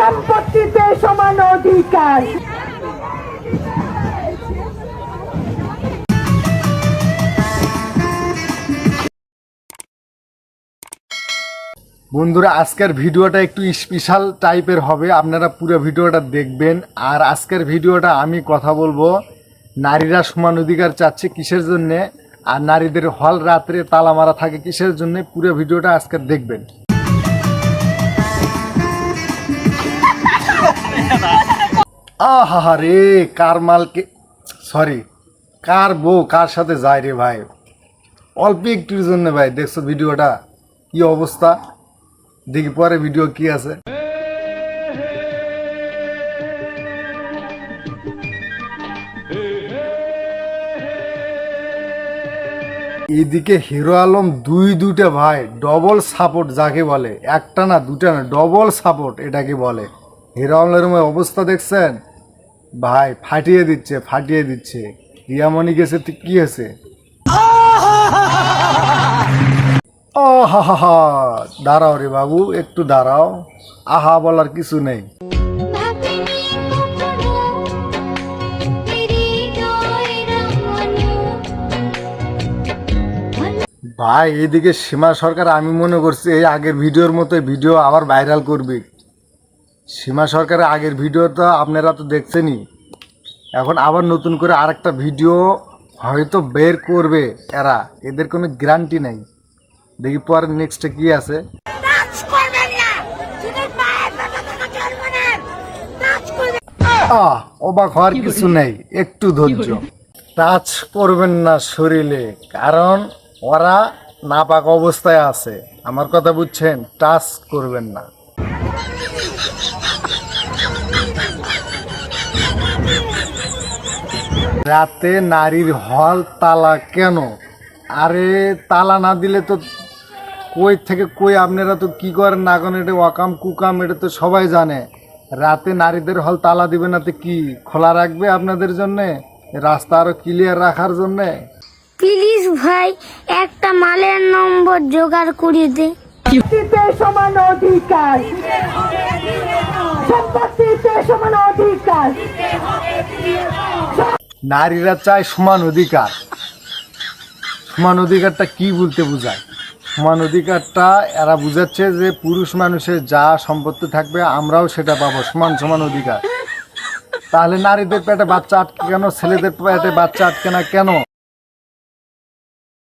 সম্পত্তিতে সমান অধিকার। বন্ধুরা, আজকের ভিডিওটা একটু স্পেশাল টাইপের হবে। আপনারা পুরো ভিডিওটা দেখবেন। আর আজকের ভিডিওটা আমি কথা বলব, নারীরা সমান অধিকার চাচ্ছে কিসের জন্যে? আর নারীদের হল রাত্রে তালা মারা থাকে কিসের জন্যে? পুরো ভিডিওটা আজকে দেখবেন। আহা রে কার মালকে সরি, কার বউ কার সাথে যায় রে ভাই? অল্প একটুর জন্য ভাই, দেখছ ভিডিওটা? কি অবস্থা? দেখি পরে ভিডিও কি আছে। এদিকে হিরো আলম দুই দুইটা ভাই ডবল সাপোর্ট যাকে বলে। একটা না, দুটা না ডবল সাপোর্ট এটাকে বলে। হিরো আলমের অবস্থা দেখছেন? ভাই ফাটিয়ে দিচ্ছে ফাটিয়ে দিচ্ছে। রিয়ামণি গেছে কি হয়েছে? ও হা হা হা দাঁড়াও রে বাবু একটু দাঁড়াও। আহা বলার কিছু নেই। ভাই এইদিকে সীমা সরকার আমি মনে করছি এই আগের ভিডিওর মতো ভিডিও আবার ভাইরাল করবে। সীমা সরকারের আগের ভিডিও তো আপনারা তো দেখছেনই। এখন আবার নতুন করে আরেকটা ভিডিও হয়তো বের করবে এরা। এদের কোনো গ্যারান্টি নাই। দেখি পরে নেক্সটে কি আছে। অবাক হওয়ার কিছু নেই। একটু ধৈর্য। টাচ করবেন না শরীরে। কারণ ওরা নাপাক অবস্থায় আছে। আমার কথা বুঝছেন? টাচ করবেন না। রাতে নারীর হল তালা কেন? আরে তালা না দিলে তো কই থেকে কই? আপনারা তো কি করেন না করেন? এটা ওয়াকাম কুকাম এটা তো সবাই জানে। রাতে নারীদের হল তালা দিবে না তো কি? খোলা রাখবে আপনাদের জন্যে? রাস্তা আরও ক্লিয়ার রাখার জন্যে? প্লিজ ভাই একটা মালের নম্বর জোগাড় করে দে। অধিকার। নারীরা চায় সমান অধিকার। সমান অধিকারটা কি বলতে বোঝায়? সমান অধিকারটা এরা বুঝাচ্ছে যে পুরুষ মানুষের যা সম্পত্তি থাকবে আমরাও সেটা পাবো, সমান সমান অধিকার। তাহলে নারীদের পেটে বাচ্চা আটকে কেন? ছেলেদের পেটে বাচ্চা আটকে না কেন?